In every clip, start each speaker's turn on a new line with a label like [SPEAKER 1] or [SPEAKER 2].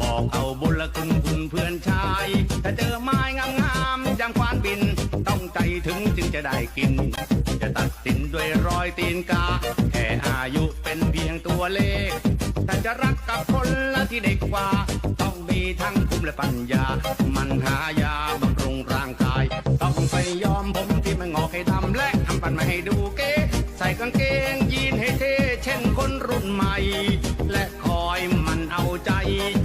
[SPEAKER 1] บอกเอาบุญละคุณคุณเพื่อนชาย ถ้าเจอไม้งามๆยามควานบิน ต้องใจถึงจึงจะได้กิน จะตัดสินด้วยรอยตีนกา แค่อายุเป็นเพียงตัวเลข ถ้าจะรักกับคนละที่เด็กกว่า ต้องมีทั้งภูมิและปัญญา มันหายา รุ่นใหม่ และคอยมันเอาใจ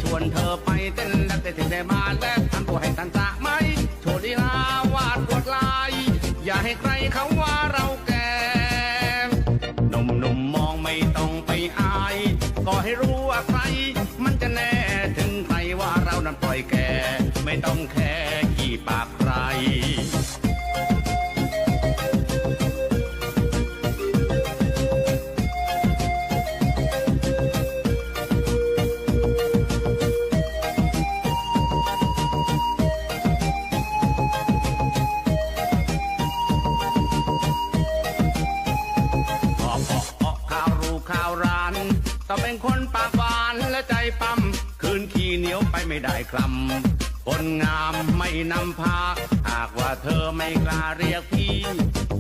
[SPEAKER 1] ชวนเธอไปเต้นและเต้นถึงได้มาและทำตัวให้ตันตะไหมโชว์ลีลาวาดกดลาย อย่าให้ใครเขาว่าเราแก่หนุ่มๆมมองไม่ต้องไปอาย ก็ให้รู้ว่าใคร มันจะแน่ถึงใครว่าเรานั้นปล่อยแก่ ไม่ต้องแค่กี่ปากใคร ต้อเป็นคนปากหวานและใจปั๊มคืนขี้เหนียวไปไม่ได้คลำคนงามไม่นำพา หากว่าเธอไม่กล้าเรียกพี่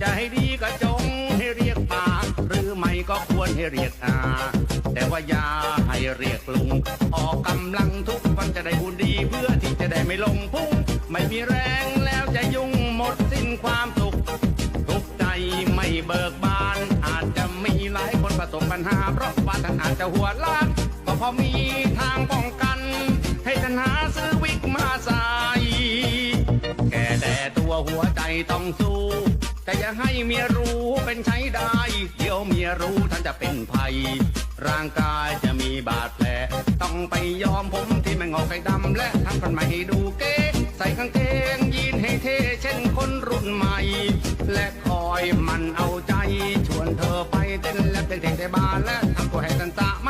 [SPEAKER 1] จะให้ดีก็จงให้เรียกป้าหรือไม่ก็ควรให้เรียกอา แต่ว่าอย่าให้เรียกลุง ออกกำลังทุกวันจะได้หุ่นดีเพื่อที่จะได้ไม่ลงพุ่ง ไม่มีแรงแล้วจะยุ่งหมดสิ้นความสุข ทุกใจไม่เบิกบาน จะหัวล้านก็พอมีทางป้องกัน ให้ท่านหาซื้อวิกมาใส่แก่แต่ตัวหัวใจต้องสู้ แต่อย่าให้เมียรู้เป็นใช้ได้ เดี๋ยวเมียรู้ท่านจะเป็นภัย ร่างกายจะมีบาดแผล ต้องไปยอมผมที่มันงอกไก่ดำและทำกันมาให้ดูเก๋ คนใหม่ และคอยมันเอาใจ ชวนเธอไปเต้นและเต้นแต่บานและทำตัวให้ตันตะไหม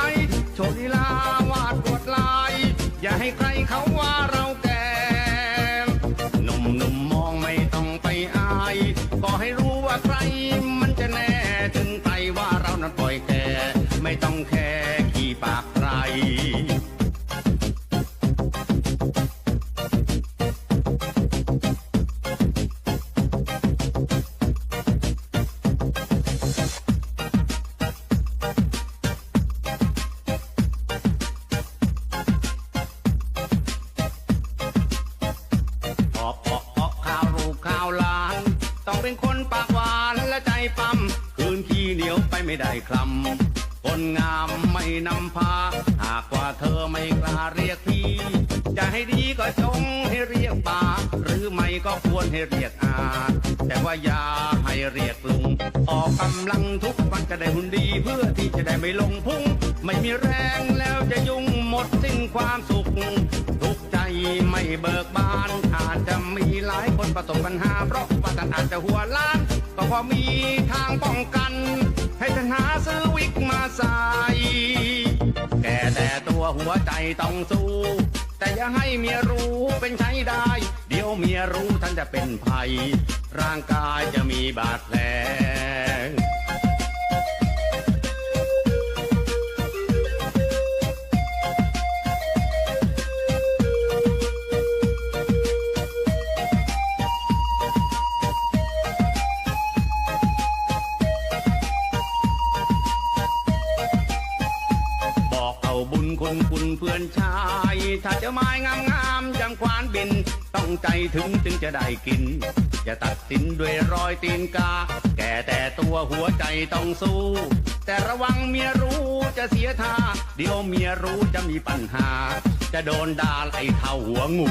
[SPEAKER 1] โชว์ลีลาวาดกดลาย อย่าให้ใครเขาว่าเราแก่หนุ่มๆมมองไม่ต้องไปอายก็ให้รู้ว่าใครมันจะแน่ ถึงไปว่าเรานั้นปล่อยแก่ไม่ต้องแค่ เป็นคนปากหวานและใจปั๊มคืนขี้เหนียวไปไม่ได้คลำคนงามไม่นำพา หากว่าเธอไม่กล้าเรียกพี่ จะให้ดีก็จงให้เรียกป้าหรือไม่ก็ควรให้เรียกอา แต่ว่าอย่าให้เรียกลุง ออกกำลังทุกวันจะได้หุ่นดีเพื่อที่จะได้ไม่ลงพุง ไม่มีแรงแล้วจะยุ่งหมดสิ้นความสุข ไม่เบิกบาน อาจจะมีหลายคนประสบปัญหา เพราะว่าท่านอาจจะหัวล้านก็พอมีทางป้องกัน ให้ท่านหาซื้อวิกมาใส่แก่แต่ตัวหัวใจต้องสู้ แต่อย่าให้เมียรู้เป็นใช้ได้ เดี๋ยวเมียรู้ท่านจะเป็นภัย ร่างกายจะมีบาดแผล คุณคุณเพื่อนชาย ถ้าจะไม้งามงามๆอย่างควานบิน ต้องใจถึงจึงจะได้กิน อย่าตัดสินด้วยรอยตีนกา แก่แต่ตัวหัวใจต้องสู้ แต่ระวังเมียรู้จะเสียท่า เดี๋ยวเมียรู้จะมีปัญหา จะโดนด่าไล่เท่าหัวงู